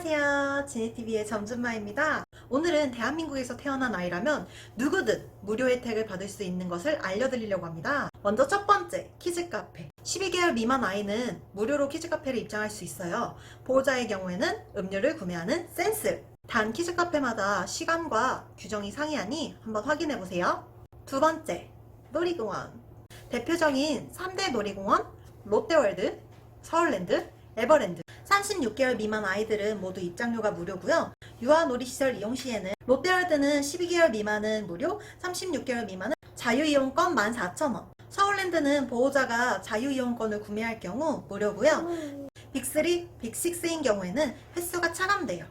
안녕하세요. 지니TV의 점준마입니다. 오늘은 대한민국에서 태어난 아이라면 누구든 무료 혜택을 받을 수 있는 것을 알려드리려고 합니다. 먼저 첫 번째, 키즈카페. 12개월 미만 아이는 무료로 키즈카페를 입장할 수 있어요. 보호자의 경우에는 음료를 구매하는 센스. 단 키즈카페마다 시간과 규정이 상이하니 한번 확인해보세요. 두 번째, 놀이공원. 대표적인 3대 놀이공원, 롯데월드, 서울랜드, 에버랜드. 36개월 미만 아이들은 모두 입장료가 무료고요. 유아놀이시설 이용 시에는 롯데월드는 12개월 미만은 무료, 36개월 미만은 자유이용권 14,000원. 서울랜드는 보호자가 자유이용권을 구매할 경우 무료고요. 빅3, 빅6인 경우에는 횟수가 차감돼요.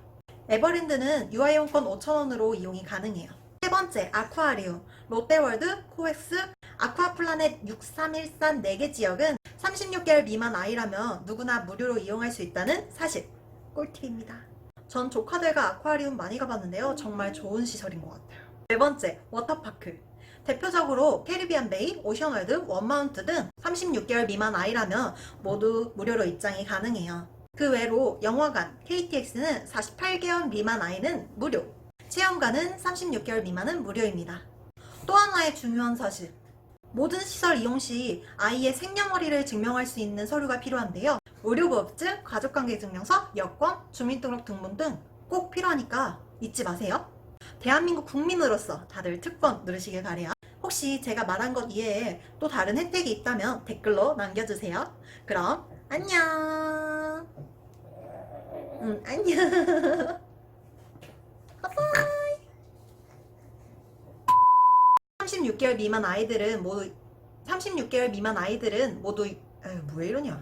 에버랜드는 유아이용권 5,000원으로 이용이 가능해요. 세 번째, 아쿠아리움. 롯데월드, 코엑스, 아쿠아플라넷 6313 4개 지역은 36개월 미만 아이라면 누구나 무료로 이용할 수 있다는 사실. 꿀팁입니다. 전 조카들과 아쿠아리움 많이 가봤는데요. 정말 좋은 시설인 것 같아요. 네 번째, 워터파크. 대표적으로 캐리비안 베이, 오션월드, 원마운트 등 36개월 미만 아이라면 모두 무료로 입장이 가능해요. 그 외로 영화관, KTX는 48개월 미만 아이는 무료. 체험관은 36개월 미만은 무료입니다. 또 하나의 중요한 사실. 모든 시설 이용 시 아이의 생년월일을 증명할 수 있는 서류가 필요한데요. 의료보험증, 가족관계증명서, 여권, 주민등록 등본 등 꼭 필요하니까 잊지 마세요. 대한민국 국민으로서 다들 특권 누르시길 바래요. 혹시 제가 말한 것 이외에 또 다른 혜택이 있다면 댓글로 남겨주세요. 그럼 안녕. 응, 안녕. 36개월 미만 아이들은 모두 36개월 미만 아이들은 모두 에휴, 왜 이러냐?